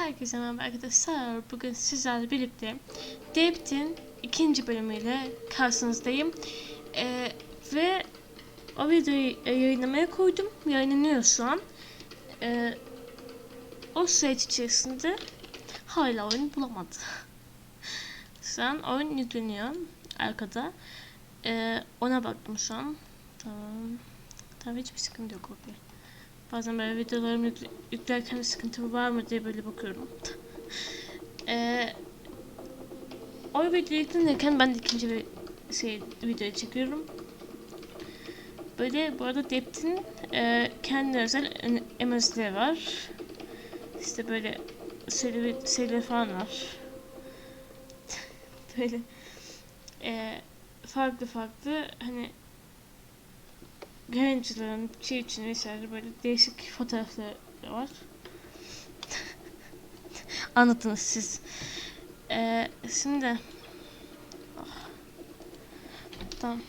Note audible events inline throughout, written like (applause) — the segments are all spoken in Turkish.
Herkese merhaba arkadaşlar. Bugün sizlerle birlikte Debt'in ikinci bölümüyle karşınızdayım. Ee, ve o videoyu yayınlamaya koydum. Yayınlanıyor şu an. Ee, o süreç içerisinde hala oyun bulamadı. (laughs) şu an oyun yükleniyor arkada. Ee, ona baktım şu an. Tamam. Tamam hiçbir sıkıntı yok. Okay. Bazen böyle videolarımı yükle- yüklerken sıkıntı var mı diye böyle bakıyorum. (laughs) Eee o videoyu yüklenirken ben de ikinci bir şey videoyu çekiyorum. Böyle bu arada Depth'in eee kendi özel emojisileri var. İşte böyle seri, seri falan var. (laughs) böyle eee farklı farklı hani yayıncıların için vesaire böyle değişik fotoğrafları var. Anladınız siz. Ee, şimdi ah. tamam.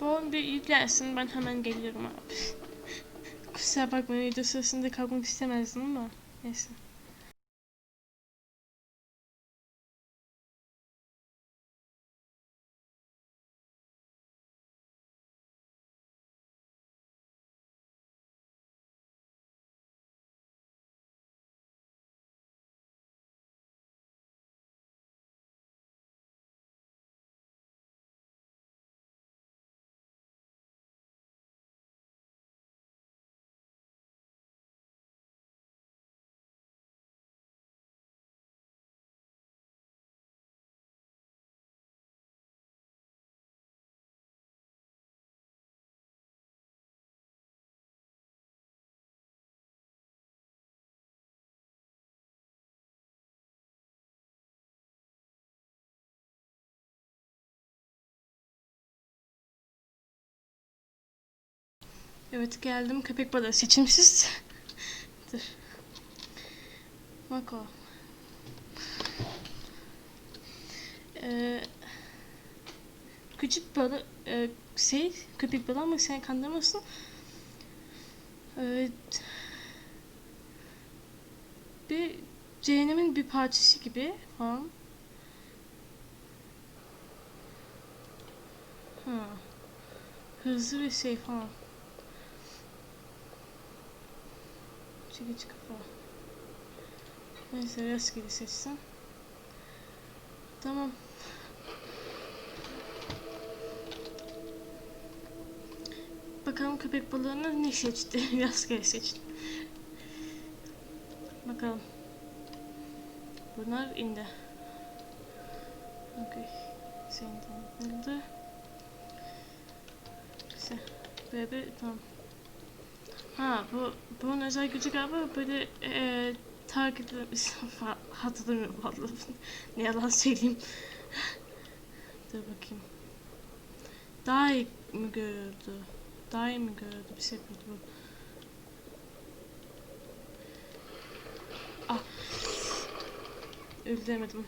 Oyun bir yüklensin ben hemen geliyorum abi. (laughs) Kusura bakmayın video sırasında kalkmak istemezdim ama neyse. Evet geldim köpek balığı seçimsiz. Dur. Bak o. Ee, küçük balık e, şey köpek balığı ama sen kandırmasın. Ee, bir cehennemin bir parçası gibi falan. Ha. Hızlı bir şey falan. Çekici kafa. Neyse rastgele seçsem. Tamam. Bakalım köpek balığını ne seçti? (laughs) rastgele seçti. Bakalım. Bunlar indi. Senin tanıtıldı. Güzel. Böyle bir tamam. Ha bu bunun özel gücü galiba böyle e, takip (laughs) hatırlamıyorum vallahi ne yalan söyleyeyim. Dur bakayım. Daha iyi mi görüyordu? Daha iyi mi görüyordu? Bir şey yapıyordu bu. Ah. Öldüremedim.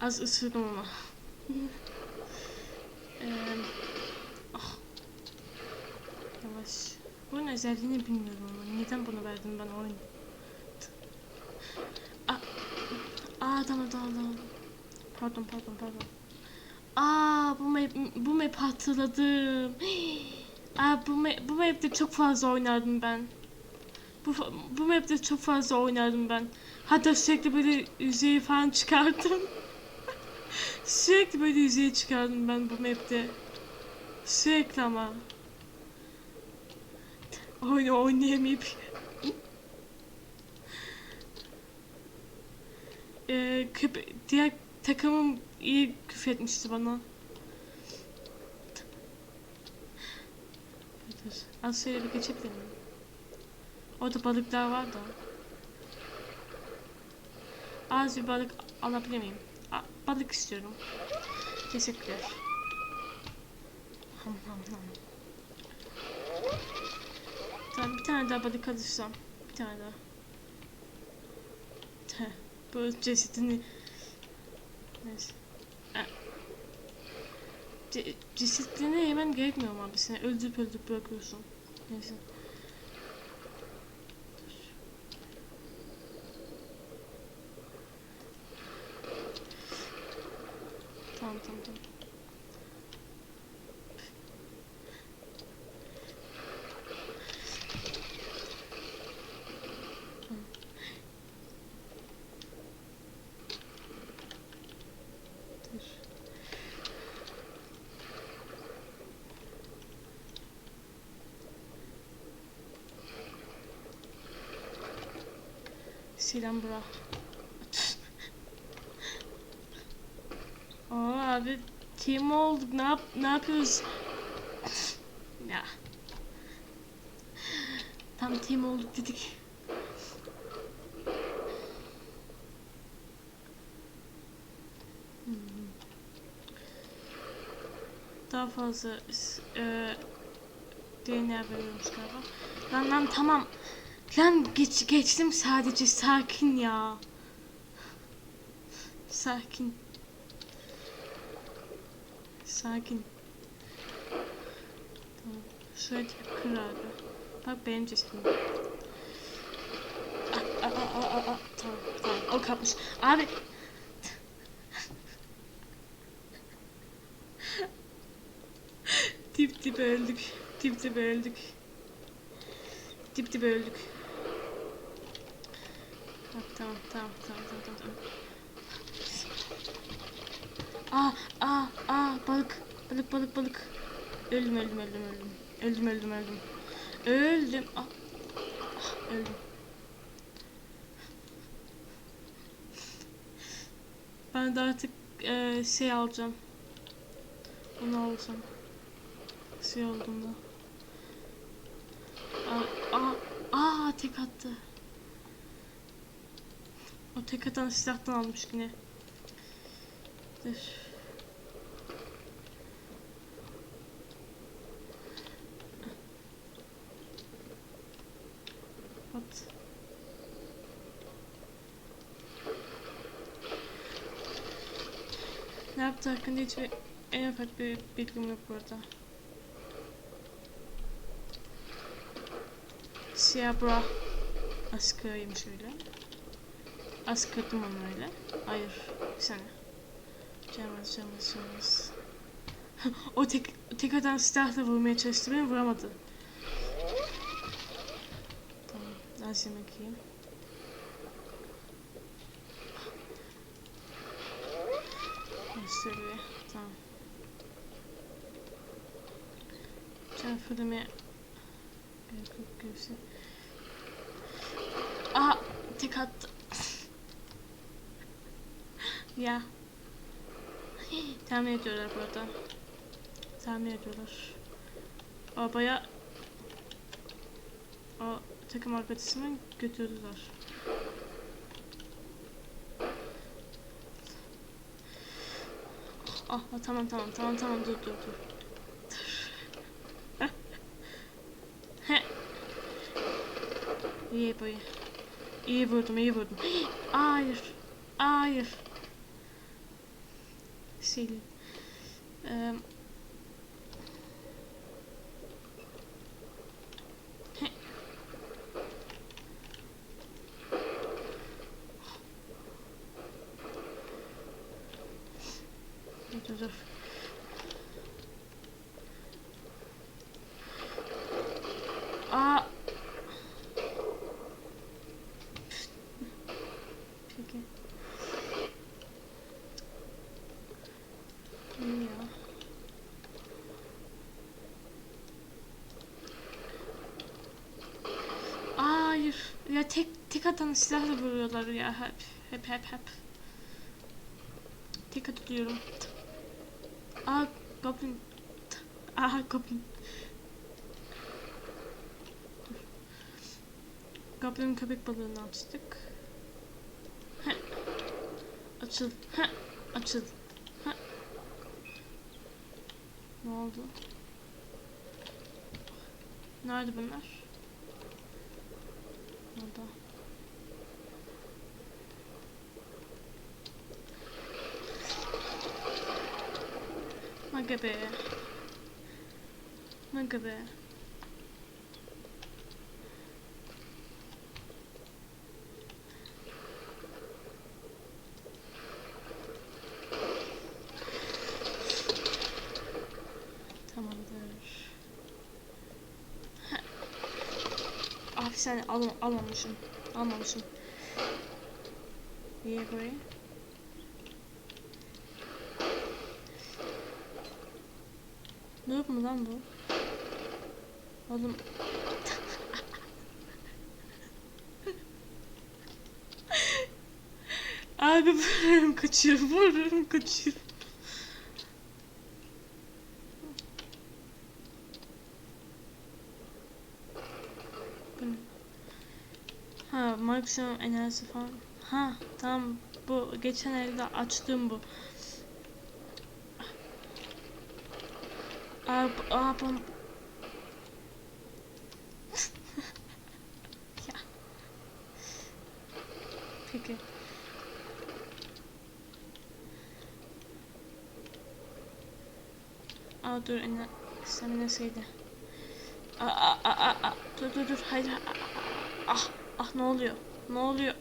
Az ısırdım ama. (laughs) Eee ah. Yavaş. Bunun özelliğini bilmiyorum ama neden bunu verdim ben oyun? Aa, aa tamam tamam tamam. Pardon pardon pardon. Aa bu map bu map hatırladım. (gasps) Aa bu map, bu map'te çok fazla oynardım ben. Bu bu map'te çok fazla oynardım ben. Hatta sürekli böyle yüzeye falan çıkardım. (laughs) sürekli böyle yüzeye çıkardım ben bu map'te. Sürekli ama oyunu oynayamayıp ee, diğer takımım iyi küfretmişti bana. Az şöyle bir geçebilir miyim? Orada balıklar var da. Az bir balık alabilir miyim? A balık istiyorum. Teşekkürler. Ham ham ham lütfen. Bir tane daha body kalırsam. Bir tane daha. Heh, bu cesedini... Neyse. Ha. Ce cesedini yemen gerekmiyor mu abi? Seni öldürüp öldürüp bırakıyorsun. Neyse. Tamam tamam tamam. Selam bro. Aa abi team olduk. Ne yap ne yapıyoruz? ya. Tam team olduk dedik. Daha fazla e, DNA veriyormuş galiba. Lan lan tamam. Lan geç, geçtim sadece sakin ya. Sakin. Sakin. Tamam. Şöyle kır abi. Bak benim cesedim. Aa, aa, aa, aa, aa. Tamam tamam o kapmış. Abi. Dip dip öldük. Dip dip öldük. Dip dip öldük. Tamam tamam tamam tamam tamam. tamam. Aa aa aa balık balık balık balık. Öldüm öldüm öldüm öldüm. Öldüm öldüm öldüm. Öldüm. Ah, ah öldüm. Ben de artık eee, şey alacağım. Bunu alacağım. Şey olduğunda. Aa, aa, aa tek attı. O tek atan silahtan almış yine. Dur. At. Ne yaptı hakkında hiçbir en ufak bir bilgim yok burada. Siyah bra askıymış öyle. Askırdım onu öyle. Hayır, bir saniye. Cemaz, cemaz, cemaz. o tek, tek atan silahla vurmaya çalıştı beni vuramadı. Tamam, az yemek yiyeyim. Gösteriyor, tamam. Fırlamaya... Evet, yok, göğsü. Aa, tek attı. ya. Tahmin ediyorlar burada. Tahmin ediyorlar. O baya... O takım arkadaşımı götürdüler. Ah, ah, tamam tamam tamam tamam dur dur dur. Dur. İyi boyu. İyi vurdum iyi vurdum. Hayır. Hayır. Sil. Eee He. Dur dur dur. Aa. Peki. İyi ya. Hayır. Ya atan silahla vuruyorlar ya hep. Hep hep hep. Tek atıyorum. Aa goblin. Aa goblin. Goblin köpek balığını açtık. Heh. Açıl. Heh. Açıl. Heh. Ne oldu? Nerede bunlar? Orada. Aga be. Aga be. Tamamdır. Abi sen al almamışım. Almamışım. Niye böyle? Noob mu lan bu? Oğlum. Abi vururum kaçıyor, vururum ne? Ha, maksimum enerji falan. Ha, tamam. Bu geçen elde açtığım bu. Abi, abim. ya. Peki. Aa dur ene semineseydi. Aa, aa, aa, aa. Dur dur dur hayır. Ah ah ne oluyor? Ne oluyor?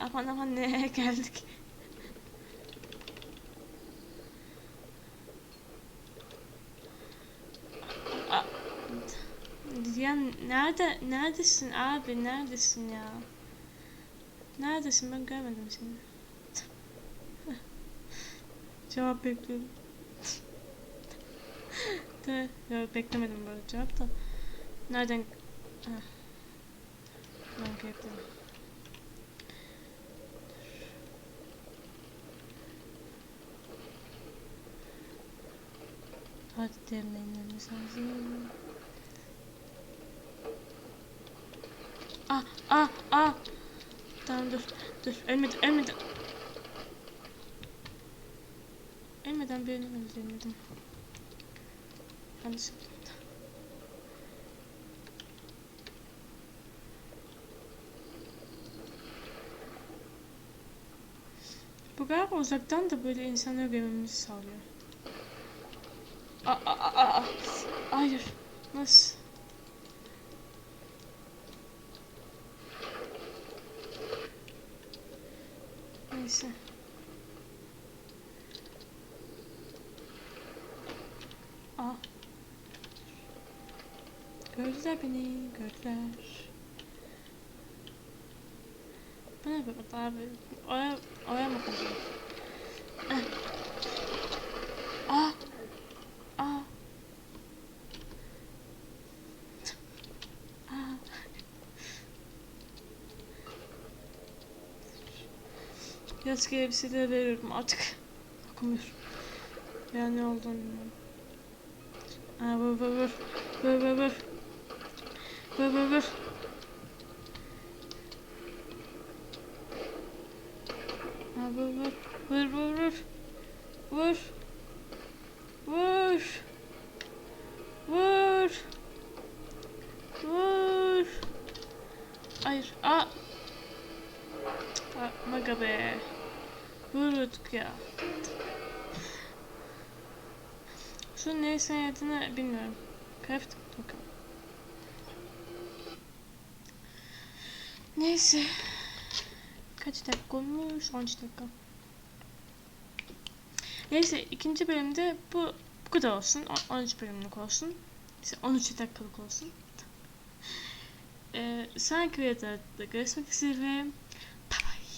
Aman aman nereye geldik? Aa, Ya nerede neredesin abi neredesin ya? Neredesin ben görmedim seni. (laughs) Cevap bekliyorum. (laughs) De, ya beklemedim böyle cevap da. Nereden? Ha. Ben bekledim. Hadi demlenmemiz lazım. Ah ah ah. Tamam dur dur ölmedim ölmedim. Ölmeden birini öldürmedim. Yanlış yaptım. Bu galiba uzaktan da böyle insanları görmemizi sağlıyor. Aa, aa, aa, aa. Hayır. Nasıl? Neyse. Aa. Gördüler beni, gördüler. Böyle abi? Oya, oya mı kazıyor? Ah. Aa. Aa. Aa. Yazık elbiseleri veriyorum artık. Okumuyorum. Ya ne olduğunu bilmiyorum. Aa vur vur vur. Vur vur vur. Vur vur vur. Aa vur vur. Vur vur vur. Vur. Vur. Vur. Vur. Hayır. Aa. Aa, maga be. Vurduk ya. Şu neyse adını bilmiyorum. Craft bakalım. Neyse. Kaç dakika olmuş? 13 dakika. Neyse ikinci bölümde bu bu kadar olsun. O- 13 bölümlük olsun. İşte 13 dakikalık olsun. Ee, sonraki videoda görüşmek üzere. Bye bye.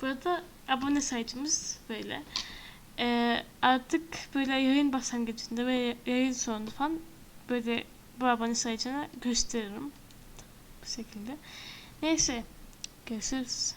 Burada abone sayıcımız böyle. Ee, artık böyle yayın başlangıcında ve yayın sonunda falan böyle bu abone sayıcını gösteririm. Bu şekilde. Neyse. Görüşürüz.